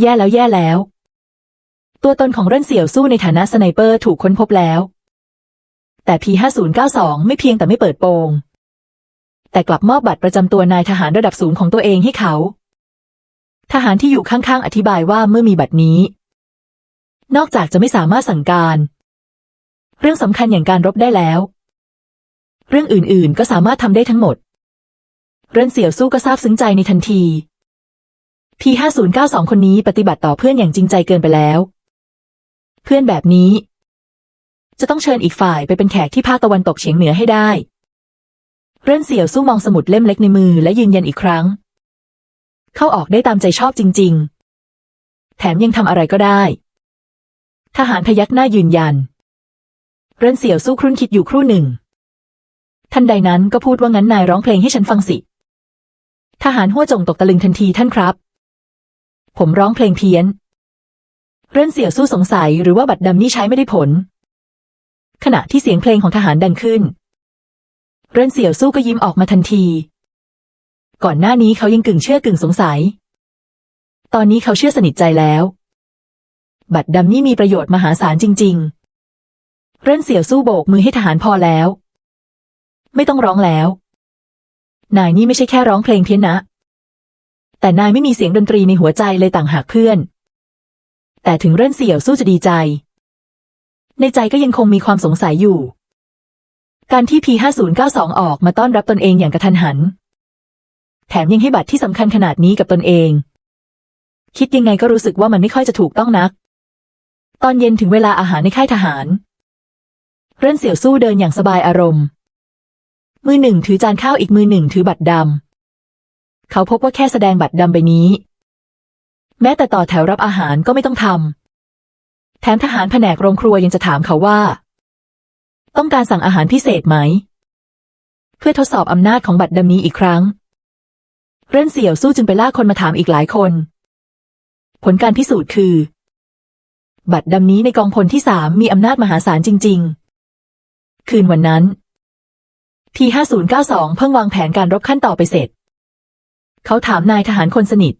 แย่แล้วแย่แล้ว ตัวตนของเร่นเสี่ยวสู้ในฐานะสไนเปอร์ถูกค้นพบแล้ว แต่ P5092 ไม่เพียงแต่ไม่เปิดโปง แต่กลับมอบบัตรประจำตัวนายทหารระดับสูงของตัวเองให้เขา ทหารที่อยู่ข้างๆ อธิบายว่าเมื่อมีบัตรนี้ นอกจากจะไม่สามารถสั่งการ เรื่องสำคัญอย่างการรบได้แล้ว เรื่องอื่นๆก็สามารถทำได้ทั้งหมด เร่นเสี่ยวสู้ก็ซาบซึ้งใจในทันที P5092 คนนี้ปฏิบัติต่อเพื่อนอย่างจริงใจเกินไปแล้ว เพื่อนแบบนี้ จะต้องเชิญอีกฝ่ายไปเป็นแขกที่ภาคตะวันตกเฉียงเหนือให้ได้ เร่นเสี่ยวสู้มองสมุดเล่มเล็กในมือและยืนยันอีกครั้ง เข้าออกได้ตามใจชอบจริง ๆ แถมยังทำอะไรก็ได้ ทหารพยักหน้ายืนยัน เร่นเสี่ยวสู้ครุ่นคิดอยู่ครู่หนึ่ง ทันใดนั้นก็พูดว่างั้นนายร้องเพลงให้ฉันฟังสิทหารหัวจงตกตะลึงทันทีท่านครับ ผมร้องเพลงเพี้ยน เรื่นเสี่ยวสู้สงสัยหรือว่าบัตรดำนี่ใช้ไม่ได้ผล ขณะที่เสียงเพลงของทหารดังขึ้น เรื่นเสี่ยวสู้ก็ยิ้มออกมาทันที ก่อนหน้านี้เขายังกึ่งเชื่อกึ่งสงสัย ตอนนี้เขาเชื่อสนิทใจแล้ว บัตรดำนี่มีประโยชน์มหาศาลจริง ๆ เรื่นเสี่ยวสู้โบกมือให้ทหารพอแล้ว ไม่ต้องร้องแล้ว นายนี่ไม่ใช่แค่ร้องเพลงเพี้ยนนะ แต่นายไม่มีเสียงดนตรีในหัวใจเลยต่างหากเพื่อน แต่ถึงเรื่อนเสี่ยวสู้จะดีใจ ในใจก็ยังคงมีความสงสัยอยู่ การที่ P5092 ออกมาต้อนรับตนเองอย่างกระทันหัน แถมยังให้บัตรที่สำคัญขนาดนี้กับตนเอง คิดยังไงก็รู้สึกว่ามันไม่ค่อยจะถูกต้องนัก ตอนเย็นถึงเวลาอาหารในค่ายทหาร เรื่อนเสี่ยวสู้เดินอย่างสบายอารมณ์ มือหนึ่งถือจานข้าวอีกมือหนึ่งถือบัตรดำ เขาพบว่าแค่แสดงบัตรดำใบนี้ แม้แต่ต่อแถวรับอาหารก็ไม่ต้องทำแถมทหารแผนกโรงครัวยังจะถามเขาว่า ต้องการสั่งอาหารพิเศษไหม เพื่อทดสอบอำนาจของบัตรดำนี้อีกครั้ง เร่นเสี่ยวสู้จึงไปล่าคนมาถามอีกหลายคน ผลการพิสูจน์คือ บัตรดำนี้ในกองพลที่สามมีอำนาจมหาศาลจริง ๆ คืนวันนั้น P5092 เพิ่งวางแผนการรบขั้นต่อไปเสร็จ เขาถามนายทหารคนสนิท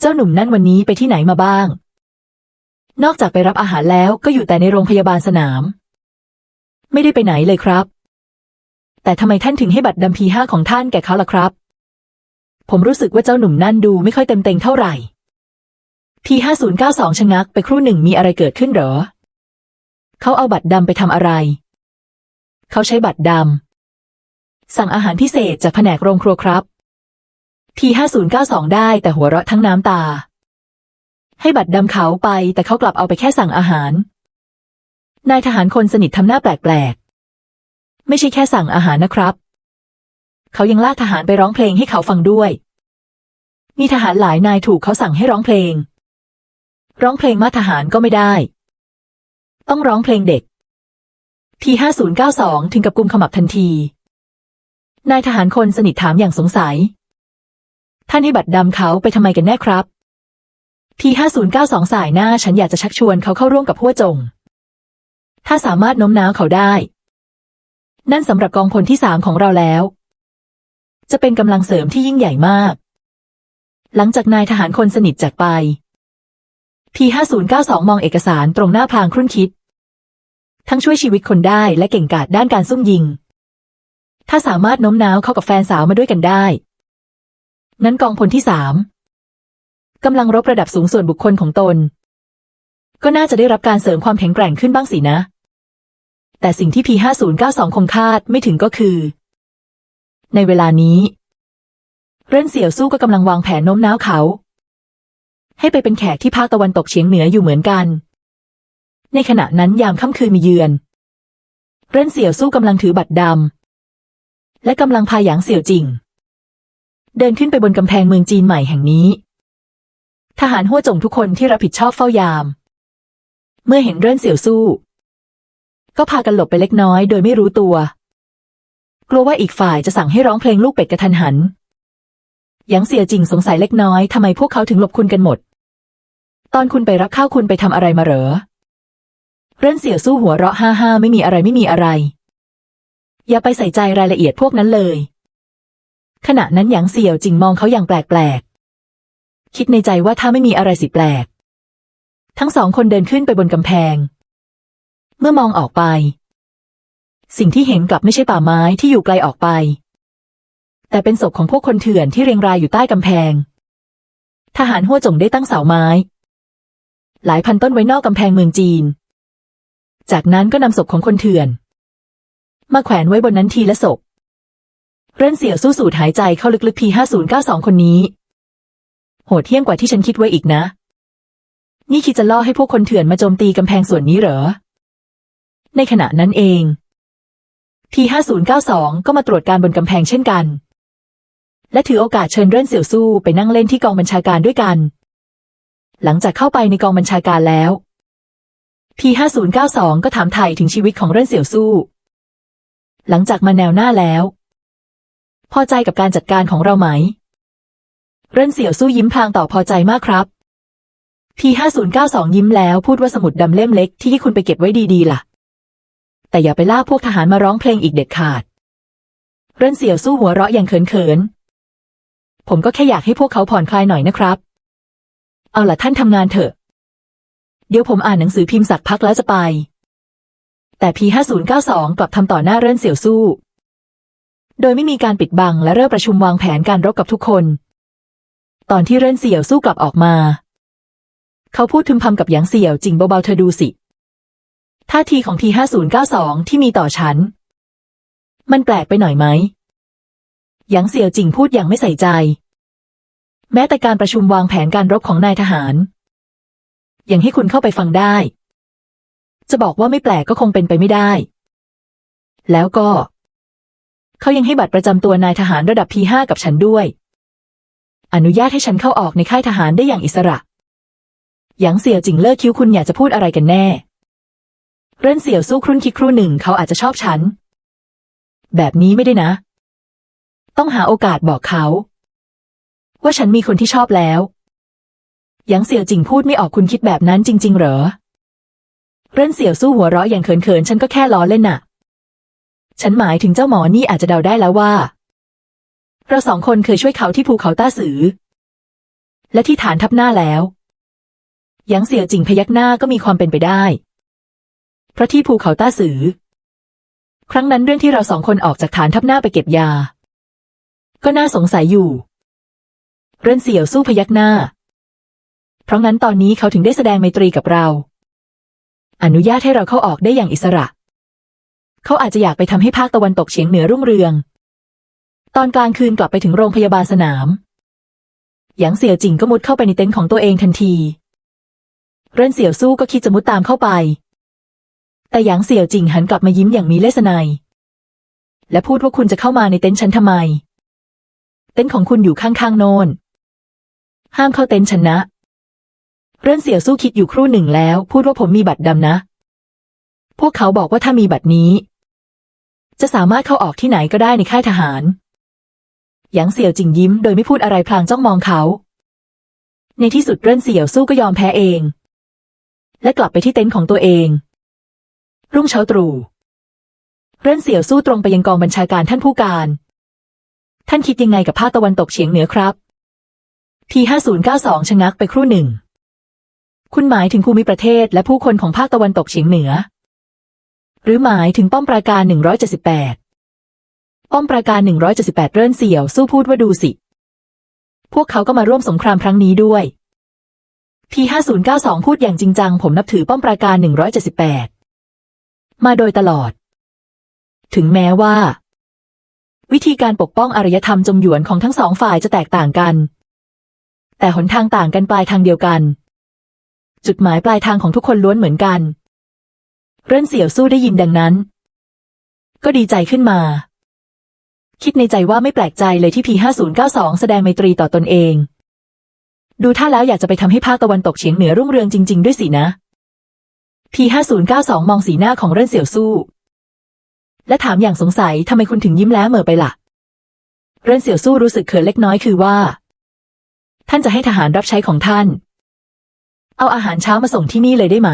เจ้าหนุ่มนั่นวันนี้ไปที่ไหนมาบ้าง นอกจากไปรับอาหารแล้วก็อยู่แต่ในโรงพยาบาลสนาม ไม่ได้ไปไหนเลยครับ แต่ทำไมท่านถึงให้บัตรดำ P5 ของท่านแก่เขาล่ะครับ ผมรู้สึกว่าเจ้าหนุ่มนั่นดูไม่ค่อยเต็มเต็งเท่าไหร่ P5092 ชะงักไปครู่หนึ่งมีอะไรเกิดขึ้นหรอ เขาเอาบัตรดำไปทำอะไร เขาใช้บัตรดำสั่งอาหารพิเศษจากแผนกโรงครัวครับ P5092 ได้แต่หัวเราะทั้งน้ำตา ให้บัตรดำเขาไปแต่เขากลับเอาไปแค่สั่งอาหาร นายทหารคนสนิททำหน้าแปลกๆ ไม่ใช่แค่สั่งอาหารนะครับ เขายังลากทหารไปร้องเพลงให้เขาฟังด้วย มีทหารหลายนายถูกเขาสั่งให้ร้องเพลง ร้องเพลงมาทหารก็ไม่ได้ ต้องร้องเพลงเด็ก P5092 ถึงกับกุมขมับทันทีนายทหารคนสนิทถามอย่างสงสัย ท่านให้บัตรดำเขาไปทำไมกันแน่ครับ P5092 สองสายหน้าฉันอยากจะชักชวนเขาเข้าร่วมกับหัวจง ถ้าสามารถโน้มน้าวเขาได้ นั่นสำหรับกองพลที่สามของเราแล้ว จะเป็นกำลังเสริมที่ยิ่งใหญ่มาก หลังจากนายทหารคนสนิทจากไป P5092 มองเอกสารตรงหน้าพลางครุ่นคิด ทั้งช่วยชีวิตคนได้และเก่งกาจด้านการซุ่มยิง ถ้าสามารถโน้มน้าวเข้ากับแฟนสาวมาด้วยกันได้ นั้นกองพลที่สามกำลังรบระดับสูงส่วนบุคคลของตน ก็น่าจะได้รับการเสริมความแข็งแกร่งขึ้นบ้างสินะ แต่สิ่งที่ P5092 คงคาดไม่ถึงก็คือ ในเวลานี้ เร่นเสี่ยวสู้ก็กำลังวางแผนโน้มน้าวเขา ให้ไปเป็นแขกที่ภาคตะวันตกเฉียงเหนืออยู่เหมือนกัน ในขณะนั้นยามค่ำคืนมีเยือน เร่นเสี่ยวสู้กำลังถือบัตรดำและกำลังพาหยางเสี่ยวจริง เดินขึ้นไปบนกำแพงเมืองจีนใหม่แห่งนี้ ทหารหัวจงทุกคนที่รับผิดชอบเฝ้ายาม เมื่อเห็นเร่นเสี่ยวสู้ ก็พากันหลบไปเล็กน้อยโดยไม่รู้ตัว กลัวว่าอีกฝ่ายจะสั่งให้ร้องเพลงลูกเป็ดกระทันหันยางเสียวจิงสงสัยเล็กน้อยทำไมพวกเขาถึงหลบคุณกันหมด ตอนคุณไปรับข้าวคุณไปทำอะไรมาเหรอ เร่นเสี่ยวสู้หัวเราะห้าห้าไม่มีอะไรไม่มีอะไร อย่าไปใส่ใจรายละเอียดพวกนั้นเลย ขณะนั้นหยางเสี่ยวจิงมองเขาอย่างแปลกคิดในใจว่าถ้าไม่มีอะไรสิแปลก ทั้งสองคนเดินขึ้นไปบนกำแพง เมื่อมองออกไป สิ่งที่เห็นกลับไม่ใช่ป่าไม้ที่อยู่ไกลออกไป แต่เป็นศพของพวกคนเถื่อนที่เรียงรายอยู่ใต้กำแพง ทหารหัวจงได้ตั้งเสาไม้ หลายพันต้นไว้นอกกำแพงเมืองจีน จากนั้นก็นำศพของคนเถื่อน มาแขวนไว้บนนั้นทีละศพ เร่นเสี่ยวสู้สูดหายใจเข้าลึกๆพีห้าศูนย์เก้าสองคนนี้ โหดเที่ยมกว่าที่ฉันคิดไว้อีกนะ นี่คิดจะล่อให้พวกคนเถื่อนมาโจมตีกำแพงส่วนนี้เหรอ ในขณะนั้นเองพีห้าศูนย์เก้าสองก็มาตรวจการบนกำแพงเช่นกัน และถือโอกาสเชิญเร่นเสี่ยวสู้ไปนั่งเล่นที่กองบัญชาการด้วยกัน หลังจากเข้าไปในกองบัญชาการแล้วพีห้าศูนย์เก้าสองก็ถามไถ่ถึงชีวิตของเร่นเสี่ยวสู้ หลังจากมาแนวหน้าแล้ว พอใจกับการจัดการของเราไหม เร่นเสี่ยวสู้ยิ้มพลางตอบพอใจมากครับ พีห้าศูนย์เก้าสองยิ้มแล้วพูดว่าสมุดดำเล่มเล็กที่คุณไปเก็บไว้ดีๆล่ะ แต่อย่าไปล่าพวกทหารมาร้องเพลงอีกเด็ดขาด เร่นเสี่ยวสู้หัวเราะอย่างเขินๆ ผมก็แค่อยากให้พวกเขาผ่อนคลายหน่อยนะครับ เอาล่ะท่านทำงานเถอะ เดี๋ยวผมอ่านหนังสือพิมพ์สักพักแล้วจะไป แต่พีห้าศูนย์เก้าสองกลับทำต่อหน้าเร่นเสี่ยวสู้ โดยไม่มีการปิดบังและเริ่มประชุมวางแผนการรบกับทุกคน ตอนที่เร่นเสี่ยวสู้กลับออกมา เขาพูดทึมพำกับหยางเสี่ยวจริงเบาๆเธอดูสิ ท่าทีของ P5092 ที่มีต่อฉัน มันแปลกไปหน่อยไหมหยางเสี่ยวจิงพูดอย่างไม่ใส่ใจ แม้แต่การประชุมวางแผนการรบของนายทหาร ยังให้คุณเข้าไปฟังได้ จะบอกว่าไม่แปลกก็คงเป็นไปไม่ได้ แล้วก็ เขายังให้บัตรประจำตัวนายทหารระดับ P5 กับฉันด้วย อนุญาตให้ฉันเข้าออกในค่ายทหารได้อย่างอิสระ หยางเสี่ยวจิงเลิกคิ้วคุณอยากจะพูดอะไรกันแน่ เร่นเสี่ยวสู้ครุ่นคิดครู่หนึ่งเขาอาจจะชอบฉัน แบบนี้ไม่ได้นะ ต้องหาโอกาสบอกเขา ว่าฉันมีคนที่ชอบแล้วหยางเสี่ยวจิงพูดไม่ออกคุณคิดแบบนั้นจริง ๆ เหรอ เร่นเสี่ยวสู้หัวเราะอย่างเขินๆ ฉันก็แค่ล้อเล่นน่ะ ฉันหมายถึงเจ้าหมอนี่อาจจะเดาได้แล้วว่า เราสองคนเคยช่วยเขาที่ภูเขาต้าสือ และที่ฐานทับหน้าแล้วยางเสี่ยวจิงพยักหน้าก็มีความเป็นไปได้ เพราะที่ภูเขาต้าสือ ครั้งนั้นเรื่องที่เราสองคนออกจากฐานทับหน้าไปเก็บยา ก็น่าสงสัยอยู่ เรื่นเสี่ยวสู้พยักหน้า เพราะงั้นตอนนี้เขาถึงได้แสดงไมตรีกับเรา อนุญาตให้เราเข้าออกได้อย่างอิสระ เขาอาจจะอยากไปทำให้ภาคตะวันตกเฉียงเหนือรุ่งเรือง ตอนกลางคืนกลับไปถึงโรงพยาบาลสนาม หยางเสี่ยวจิงก็มุดเข้าไปในเต็นท์ของตัวเองทันที เร่นเสี่ยวสู้ก็คิดจะมุดตามเข้าไป แต่หยางเสี่ยวจิงหันกลับมายิ้มอย่างมีเลสไนยและพูดว่าคุณจะเข้ามาในเต็นท์ฉันทำไม เต็นท์ของคุณอยู่ข้างๆโนนห้ามเข้าเต็นท์ฉันนะ เร่นเสี่ยวสู้คิดอยู่ครู่หนึ่งแล้ว พูดว่าผมมีบัตรดำนะพวกเขาบอกว่าถ้ามีบัตรนี้ จะสามารถเข้าออกที่ไหนก็ได้ในค่ายทหาร หยางเสี่ยวจิงยิ้มโดยไม่พูดอะไรพลางจ้องมองเขา ในที่สุดเร่นเสี่ยวสู้ก็ยอมแพ้เอง และกลับไปที่เต็นท์ของตัวเอง รุ่งเช้าตรู่เร่นเสี่ยวสู้ตรงไปยังกองบัญชาการท่านผู้การ ท่านคิดยังไงกับภาคตะวันตกเฉียงเหนือครับ ทีห้าศูนย์เก้าสองชะงักไปครู่หนึ่ง คุณหมายถึงภูมิประเทศและผู้คนของภาคตะวันตกเฉียงเหนือ หรือหมายถึงป้อมปราการหนึ่งร้อยเจ็ดสิบแปดป้อมปราการหนึ่งร้อยเจ็ดสิบแปดเร่นเสี่ยวสู้พูดว่าดูสิ พวกเขาก็มาร่วมสงครามครั้งนี้ด้วยพีห้าศูนย์เก้าสองพูดอย่างจริงจัง ผมนับถือป้อมปราการหนึ่งร้อยเจ็ดสิบแปดมาโดยตลอด ถึงแม้ว่า วิธีการปกป้องอารยธรรมจงหยวนของทั้งสองฝ่ายจะแตกต่างกัน แต่หนทางต่างกันปลายทางเดียวกัน จุดหมายปลายทางของทุกคนล้วนเหมือนกัน เร่นเสี่ยวสู้ได้ยินดังนั้น ก็ดีใจขึ้นมา คิดในใจว่าไม่แปลกใจเลยที่พีห้าศูนย์เก้าสองแสดงไมตรีต่อตนเอง ดูท่าแล้วอยากจะไปทำให้ภาคตะวันตกเฉียงเหนือรุ่งเรืองจริง ๆ ด้วยสินะพีห้าศูนย์เก้าสองมองสีหน้าของเร่นเสี่ยวสู้ และถามอย่างสงสัยทำไมคุณถึงยิ้มแล้วเหม่อไปละ่ะ เร่นเสี่ยวสู้รู้สึกเขินเล็กน้อยคือว่า ท่านจะให้ทหารรับใช้ของท่าน เอาอาหารเช้ามาส่งที่นี่เลยได้ไหม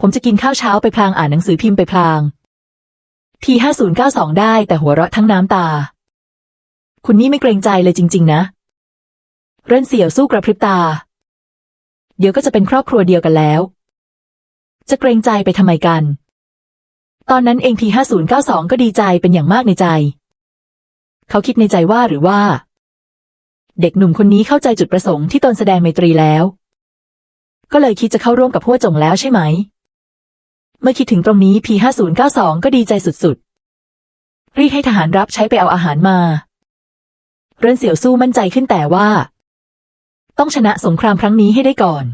ผมจะกินข้าวเช้าไปพลางอ่านหนังสือพิมพ์ไปพลางพีห้าศูนย์เก้าสองได้แต่หัวเราะทั้งน้ำตา คุณนี่ไม่เกรงใจเลยจริง ๆ นะ เร่นเสี่ยวสู้กระพริบตา เดี๋ยวก็จะเป็นครอบครัวเดียวกันแล้ว จะเกรงใจไปทำไมกัน ตอนนั้นเองพีห้าศูนย์เก้าสองก็ดีใจเป็นอย่างมากในใจ เขาคิดในใจว่าหรือว่า เด็กหนุ่มคนนี้เข้าใจจุดประสงค์ที่ตนแสดงไมตรีแล้ว ก็เลยคิดจะเข้าร่วมกับพวกจงแล้วใช่ไหม เมื่อคิดถึงตรงนี้พีห้าศูนย์เก้าสองก็ดีใจสุดๆ รีบให้ทหารรับใช้ไปเอาอาหารมา เรือนเสี่ยวสู้มั่นใจขึ้นแต่ว่า ต้องชนะสงครามครั้งนี้ให้ได้ก่อน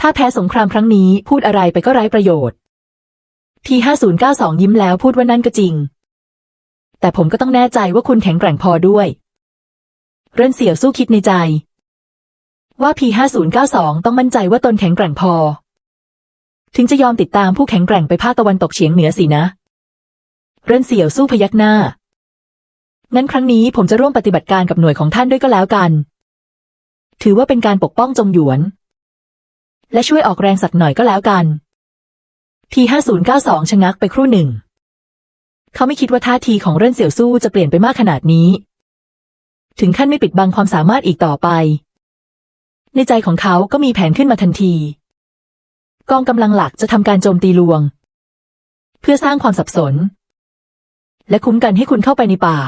ถ้าแพ้สงครามครั้งนี้พูดอะไรไปก็ไร้ประโยชน์ทีห้าศูนย์เก้าสองยิ้มแล้วพูดว่านั่นก็จริง แต่ผมก็ต้องแน่ใจว่าคุณแข็งแกร่งพอด้วย เรือนเสี่ยวสู้คิดในใจว่าพีห้าศูนย์เก้าสองต้องมั่นใจว่าตนแข็งแกร่งพอ ถึงจะยอมติดตามผู้แข็งแกร่งไปภาคตะวันตกเฉียงเหนือสินะ เรือนเสี่ยวสู้พยักหน้า งั้นครั้งนี้ผมจะร่วมปฏิบัติการกับหน่วยของท่านด้วยก็แล้วกัน ถือว่าเป็นการปกป้องจงหยวน และช่วยออกแรงสักหน่อยก็แล้วกัน ทีห้าศูนย์เก้าสองชะงักไปครู่หนึ่ง เขาไม่คิดว่าท่าทีของเรื่นเสี่ยวสู้จะเปลี่ยนไปมากขนาดนี้ ถึงขั้นไม่ปิดบังความสามารถอีกต่อไป ในใจของเขาก็มีแผนขึ้นมาทันที กองกำลังหลักจะทำการโจมตีลวง เพื่อสร้างความสับสน และคุ้มกันให้คุณเข้าไปในป่า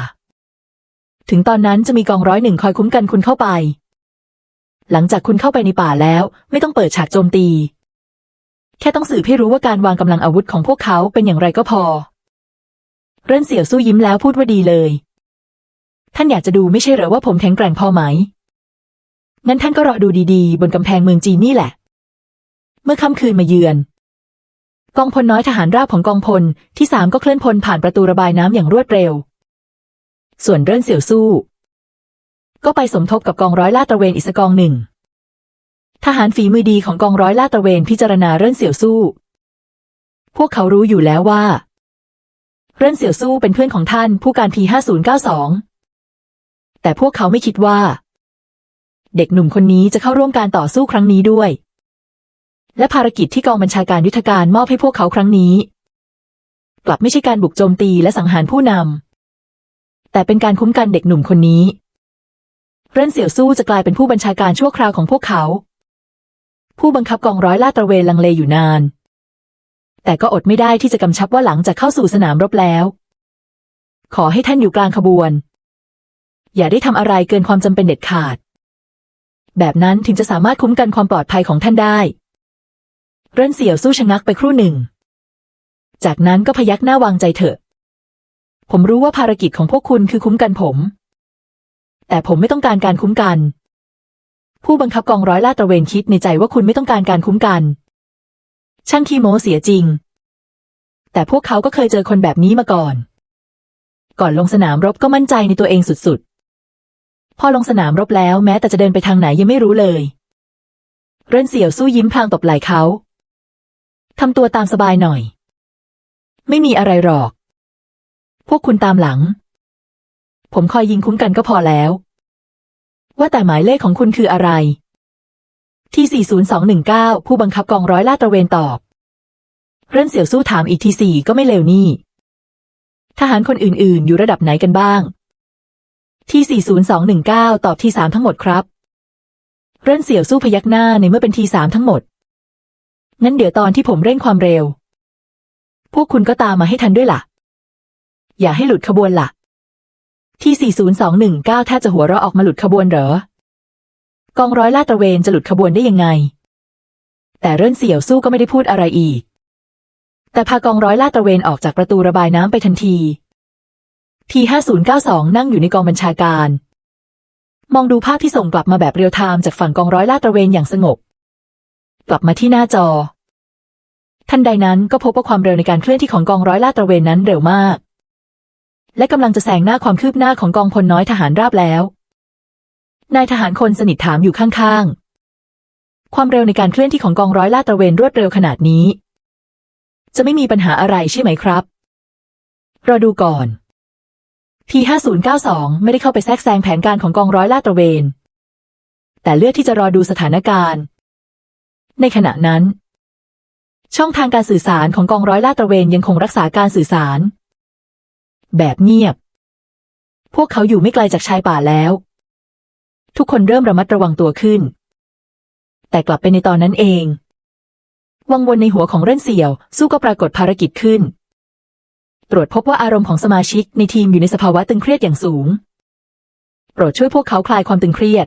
ถึงตอนนั้นจะมีกองร้อยหนึ่งคอยคุ้มกันคุณเข้าไป หลังจากคุณเข้าไปในป่าแล้วไม่ต้องเปิดฉากโจมตี แค่ต้องสืบให้รู้ว่าการวางกำลังอาวุธของพวกเขาเป็นอย่างไรก็พอ เรื่อนเสี่ยวสู้ยิ้มแล้วพูดว่าดีเลย ท่านอยากจะดูไม่ใช่เหรอว่าผมแข็งแกร่งพอไหมงั้นท่านก็รอดูดีๆ บนกำแพงเมืองจีนนี่แหละ มื่อค่ำคืนมาเยือน กองพลน้อยทหารราบของกองพลที่สามก็เคลื่อนพลผ่านประตูระบายน้ำอย่างรวดเร็ว ส่วนเรื่อนเสี่ยวสู้ ก็ไปสมทบกับกองร้อยลาดตระเวนอีกสกองหนึ่ง ทหารฝีมือดีของกองร้อยลาดตระเวนพิจารณาเรื่อนเสี่ยวสู้ พวกเขารู้อยู่แล้วว่า เรื่อนเสี่ยวสู้เป็นเพื่อนของท่านผู้การพีห้าศูนย์เก้าสองแต่พวกเขาไม่คิดว่า เด็กหนุ่มคนนี้จะเข้าร่วมการต่อสู้ครั้งนี้ด้วย และภารกิจที่กองบัญชาการยุทธการมอบให้พวกเขาครั้งนี้ กลับไม่ใช่การบุกโจมตีและสังหารผู้นำแต่เป็นการคุ้มกันเด็กหนุ่มคนนี้ เรื่นเสี่ยวสู้จะกลายเป็นผู้บัญชาการชั่วคราวของพวกเขา ผู้บังคับกองร้อยลาดตระเวนลังเลอยู่นาน แต่ก็อดไม่ได้ที่จะกำชับว่าหลังจากเข้าสู่สนามรบแล้ว ขอให้ท่านอยู่กลางขบวน อย่าได้ทำอะไรเกินความจำเป็นเด็ดขาด แบบนั้นถึงจะสามารถคุ้มกันความปลอดภัยของท่านได้ เรื่นเสี่ยวสู้ชะงักไปครู่หนึ่ง จากนั้นก็พยักหน้าวางใจเถอะ ผมรู้ว่าภารกิจของพวกคุณคือคุ้มกันผม แต่ผมไม่ต้องการการคุ้มกัน ผู้บังคับกองร้อยลาดตระเวนคิดในใจว่าคุณไม่ต้องการการคุ้มกัน ช่างขี้โม้เสียจริง แต่พวกเขาก็เคยเจอคนแบบนี้มาก่อน ก่อนลงสนามรบก็มั่นใจในตัวเองสุดๆ พอลงสนามรบแล้วแม้แต่จะเดินไปทางไหนยังไม่รู้เลย เรื่นเสี่ยวสู้ยิ้มพลางตบไหล่เขา ทำตัวตามสบายหน่อย ไม่มีอะไรหรอก พวกคุณตามหลัง ผมคอยยิงคุ้มกันก็พอแล้ว ว่าแต่หมายเลขของคุณคืออะไร ที่ 40219 ผู้บังคับกองร้อยลาดตระเวนตอบ เรื่อนเสี่ยวสู้ถามอีกทีสี่ก็ไม่เลวนี่ ทหารคนอื่นๆ อยู่ระดับไหนกันบ้าง ที่ 40219 ตอบที่สามทั้งหมดครับ เรื่อนเสี่ยวสู้พยักหน้าในเมื่อเป็นทีสามทั้งหมด งั้นเดี๋ยวตอนที่ผมเร่งความเร็ว พวกคุณก็ตามมาให้ทันด้วยล่ะ อย่าให้หลุดขบวนล่ะ ที่ 40219แทบจะหัวเราะออกมาหลุดขบวนเหรอ กองร้อยลาดตระเวนจะหลุดขบวนได้ยังไง แต่เรื่อนเสี่ยวสู้ก็ไม่ได้พูดอะไรอีก แต่พากองร้อยลาดตระเวนออกจากประตูระบายน้ำไปทันทีที5092 นั่งอยู่ในกองบัญชาการ มองดูภาพที่ส่งกลับมาแบบเรียลไทม์จากฝั่งกองร้อยลาดตระเวนอย่างสงบ กลับมาที่หน้าจอ ทันใดนั้นก็พบว่าความเร็วในการเคลื่อนที่ของกองร้อยลาดตระเวนนั้นเร็วมาก และกำลังจะแซงหน้าความคืบหน้าของกองพลน้อยทหารราบแล้ว นายทหารคนสนิทถามอยู่ข้างๆ ความเร็วในการเคลื่อนที่ของกองร้อยลาดตระเวนรวดเร็วขนาดนี้ จะไม่มีปัญหาอะไรใช่ไหมครับรอดูก่อน P5092 ไม่ได้เข้าไปแทรกแซงแผนการของกองร้อยลาดตระเวน แต่เลือกที่จะรอดูสถานการณ์ ในขณะนั้น ช่องทางการสื่อสารของกองร้อยลาดตระเวนยังคงรักษาการสื่อสาร แบบเงียบ พวกเขาอยู่ไม่ไกลจากชายป่าแล้ว ทุกคนเริ่มระมัดระวังตัวขึ้น แต่กลับไปในตอนนั้นเอง วังวนในหัวของเร่นเสี่ยว สู้ก็ปรากฏภารกิจขึ้น ตรวจพบว่าอารมณ์ของสมาชิกในทีมอยู่ในสภาวะตึงเครียดอย่างสูง โปรดช่วยพวกเขาคลายความตึงเครียด